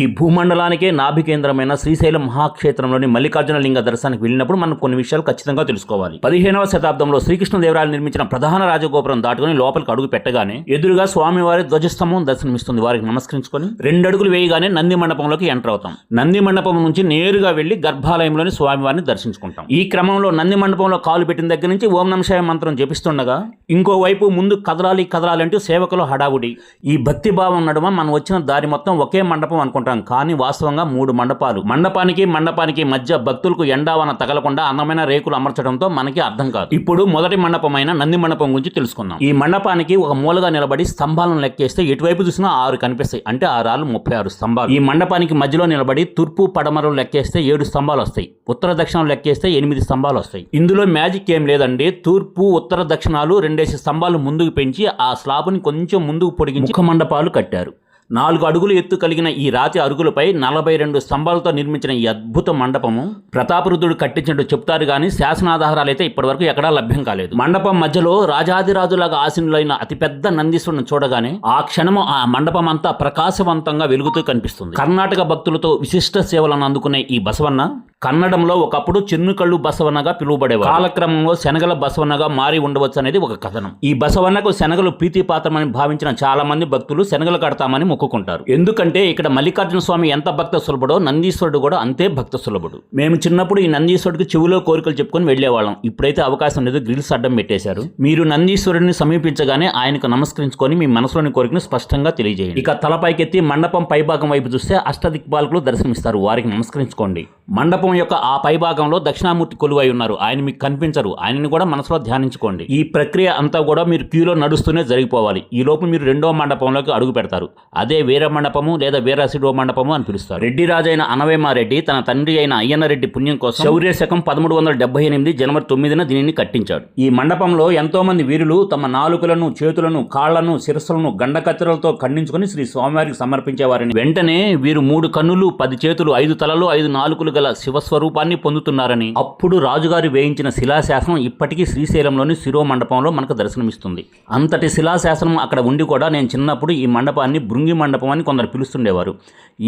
ఈ భూమండలానికే నాభి కేంద్రమైన శ్రీశైలం మహాక్షేత్రంలోని మల్లికార్జున లింగ దర్శనానికి వెళ్ళినప్పుడు మనం కొన్ని విషయాలు ఖచ్చితంగా తెలుసుకోవాలి. పదిహేనవ శతాబ్దంలో శ్రీకృష్ణదేవరాయలు నిర్మించిన ప్రధాన రాజగోపురం దాటుకుని లోపలికి అడుగు పెట్టగానే ఎదురుగా స్వామివారి ధ్వజస్తంభం దర్శనమిస్తుంది. వారికి నమస్కరించుకొని రెండు అడుగులు వేయగానే నంది మండపంలోకి ఎంటర్ అవుతాం. నంది మండపం నుంచి నేరుగా వెళ్ళి గర్భాలయంలోని స్వామివారిని దర్శించుకుంటాం. ఈ క్రమంలో నంది మండపంలో కాలు పెట్టిన దగ్గర నుంచి ఓం నమశాయ మంత్రం జపిస్తుండగా ఇంకోవైపు ముందు కదలాలి కదలాలి అంటూ సేవకులు హడావుడి. ఈ భక్తి భావం నడుమ మనం వచ్చిన దారి మొత్తం ఒకే మండపం అనుకుంటాం. కానీ వాస్తవంగా మూడు మండపాలు. మండపానికి మండపానికి మధ్య భక్తులకు ఎండావన తగలకుండా అందమైన రేకులు అమర్చడంతో మనకి అర్థం కాదు. ఇప్పుడు మొదటి మండపమైన నంది మండపం గురించి తెలుసుకుందాం. ఈ మండపానికి ఒక మూలగా నిలబడి స్తంభాలను లెక్కేస్తే ఎటువైపు చూసినా ఆరు కనిపిస్తాయి. అంటే ఆరు ముప్పై ఆరు స్తంభాలు. ఈ మండపానికి మధ్యలో నిలబడి తూర్పు పడమరలు లెక్కేస్తే ఏడు స్తంభాలు వస్తాయి. ఉత్తర దక్షిణం లెక్కేస్తే ఎనిమిది స్తంభాలు వస్తాయి. ఇందులో మ్యాజిక్ ఏం లేదండి. తూర్పు ఉత్తర దక్షిణాలు రెండేసి స్తంభాలు ముందుకు పెంచి ఆ స్లాబ్ని కొంచెం ముందుకు పొడిగించి ముఖ మండపాలు కట్టారు. నాలుగు అడుగులు ఎత్తు కలిగిన ఈ రాతి అరుగులపై నలభై రెండు స్తంభాలతో నిర్మించిన ఈ అద్భుత మండపము ప్రతాపరుద్రుడు కట్టించినట్టు చెప్తారు కానీ శాసనాధారాలు అయితే ఇప్పటివరకు ఎక్కడా లభ్యం కాలేదు. మండపం మధ్యలో రాజాదిరాజులాగా ఆసీనులైన అతిపెద్ద నందీశ్వరుని చూడగానే ఆ క్షణము ఆ మండపం అంతా ప్రకాశవంతంగా వెలుగుతూ కనిపిస్తుంది. కర్ణాటక భక్తులతో విశిష్ట సేవలను అందుకునే ఈ బసవన్న కన్నడంలో ఒకప్పుడు చిన్నుకళ్ళు బసవన్నగా పిలువబడేవారు. కాలక్రమంలో శనగల బసవన్నగా మారి ఉండవచ్చు అనేది ఒక కథనం. ఈ బసవన్నకు శనగలు ప్రీతిపాత్రమని భావించిన చాలా మంది భక్తులు శనగలు కడతామని మొక్కుకుంటారు. ఎందుకంటే ఇక్కడ మల్లికార్జున స్వామి ఎంత భక్త సులభుడో నందీశ్వరుడు కూడా అంతే భక్త సులభుడు. మేము చిన్నప్పుడు ఈ నందీశ్వరుడికి చెవిలో కోరికలు చెప్పుకొని వెళ్ళేవాళ్ళం. ఇప్పుడైతే అవకాశం లేదు గ్రిల్స్ అడ్డం పెట్టేశారు. మీరు నందీశ్వరుడిని సమీపించగానే ఆయనకు నమస్కరించుకొని మీ మనసులోని కోరికను స్పష్టంగా తెలియజేయండి. ఇక తలపైకెత్తి మండపం పైభాగం వైపు చూస్తే అష్టదిక్పాలకులు దర్శనమిస్తారు. వారికి నమస్కరించుకోండి. మండపం యొక్క ఆ పైభాగంలో దక్షిణామూర్తి కొలువై ఉన్నారు. ఆయన మీకు కనిపించరు. ఆయనని కూడా మనసులో ధ్యానించుకోండి. ఈ ప్రక్రియ అంతా కూడా మీరు క్యూలో నడుస్తూనే జరిగిపోవాలి. ఈ లోపు మీరు రెండో మండపంలోకి అడుగు పెడతారు. అదే వీర మండపము లేదా వీరశిడో మండపము అని పిలుస్తారు. రెడ్డి రాజైన అనవేమారెడ్డి తన తండ్రి అయిన అయ్యన్నరెడ్డి పుణ్యం కోసం శౌర్య శకం పదమూడు వందల డెబ్బై ఎనిమిది జనవరి తొమ్మిదిన దీనిని కట్టించాడు. ఈ మండపంలో ఎంతో మంది వీరులు తమ నాలుకలను చేతులను కాళ్ళను శిరస్సులను గండకత్తెరలతో ఖండించుకొని శ్రీ స్వామివారికి సమర్పించేవారని. వెంటనే వీరు మూడు కన్నులు పది చేతులు ఐదు తలలు ఐదు నాలుకలు గల శివస్వరూపాన్ని పొందుతున్నారని అప్పుడు రాజుగారు వేయించిన శిలాశాసనం ఇప్పటికీ శ్రీశైలంలోని శిరో మండపంలో మనకు దర్శనమిస్తుంది. అంతటి శిలాశాసనం అక్కడ ఉండి కూడా నేను చిన్నప్పుడు ఈ మండపాన్ని భృంగి మండపం అని కొందరు పిలుస్తుండేవారు.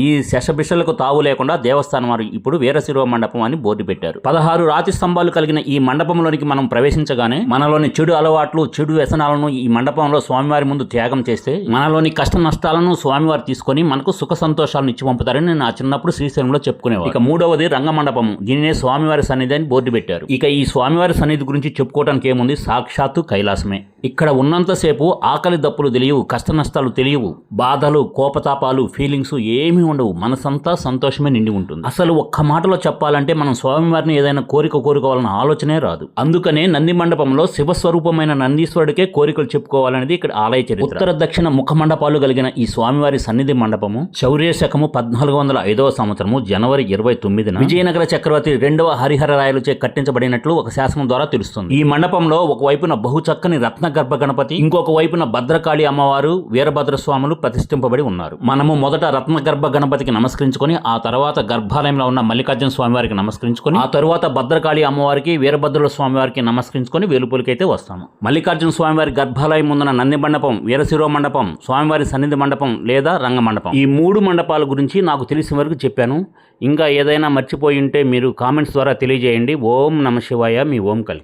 ఈ శశబిషలకు తావు లేకుండా దేవస్థానం వారు ఇప్పుడు వీరశిరో మండపం అని బోర్డు పెట్టారు. పదహారు రాతి స్తంభాలు కలిగిన ఈ మండపంలోనికి మనం ప్రవేశించగానే మనలోని చెడు అలవాట్లు చెడు వ్యసనాలను ఈ మండపంలో స్వామివారి ముందు త్యాగం చేస్తే మనలోని కష్ట నష్టాలను స్వామివారు తీసుకొని మనకు సుఖ సంతోషాలను ఇచ్చి పంపుతారని నేను నా చిన్నప్పుడు శ్రీశైలంలో చెప్పుకునేవారు ఇక మూడవది రంగమండపము దీనినే స్వామివారి సన్నిధి అని బోర్డు పెట్టారు. ఇక ఈ స్వామివారి సన్నిధి గురించి చెప్పుకోవడానికి ఏముంది? సాక్షాత్తు కైలాసమే. ఇక్కడ ఉన్నంతసేపు ఆకలి దప్పులు తెలియవు కష్ట నష్టాలు తెలియవు బాధలు కోపతాపాలు ఫీలింగ్స్ ఏమీ ఉండవు. మనసంతా సంతోషమే నిండి ఉంటుంది. అసలు ఒక్క మాటలో చెప్పాలంటే మనం స్వామివారిని ఏదైనా కోరిక కోరుకోవాలన్న ఆలోచనే రాదు. అందుకనే నంది మండపంలో శివస్వరూపమైన నందీశ్వరుడికే కోరికలు చెప్పుకోవాలనేది ఇక్కడ ఆలయ చరిత్ర. ఉత్తర దక్షిణ ముఖ మండపాలు కలిగిన ఈ స్వామివారి సన్నిధి మండపము శౌర్య శకము పద్నాలుగు వందల ఐదవ సంవత్సరము జనవరి ఇరవై తొమ్మిదిన విజయనగర చక్రవర్తి రెండవ హరిహర రాయలచే కట్టించబడినట్లు ఒక శాసనం ద్వారా తెలుస్తుంది. ఈ మండపంలో ఒక వైపున బహుచక్కని రత్న గర్భ గణపతి ఇంకొక వైపున భద్రకాళి అమ్మవారు వీరభద్ర స్వాములు ప్రతిష్ఠింపబడి ఉన్నారు. మనము మొదట రత్నగర్భ గణపతికి నమస్కరించుకొని ఆ తర్వాత గర్భాలయంలో ఉన్న మల్లికార్జున స్వామివారికి నమస్కరించుకొని ఆ తరువాత భద్రకాళి అమ్మవారికి వీరభద్రుల స్వామివారికి నమస్కరించుకొని వేలుపులకైతే వస్తాము. మల్లికార్జున స్వామివారి గర్భాలయం ముందున నంది మండపం వీరశిరో మండపం స్వామివారి సన్నిధి మండపం లేదా రంగ మండపం. ఈ మూడు మండపాల గురించి నాకు తెలిసిన వరకు చెప్పాను. ఇంకా ఏదైనా మర్చిపోయి ఉంటే మీరు కామెంట్స్ ద్వారా తెలియజేయండి. ఓం నమ శివాయ. మీ ఓం కలిగి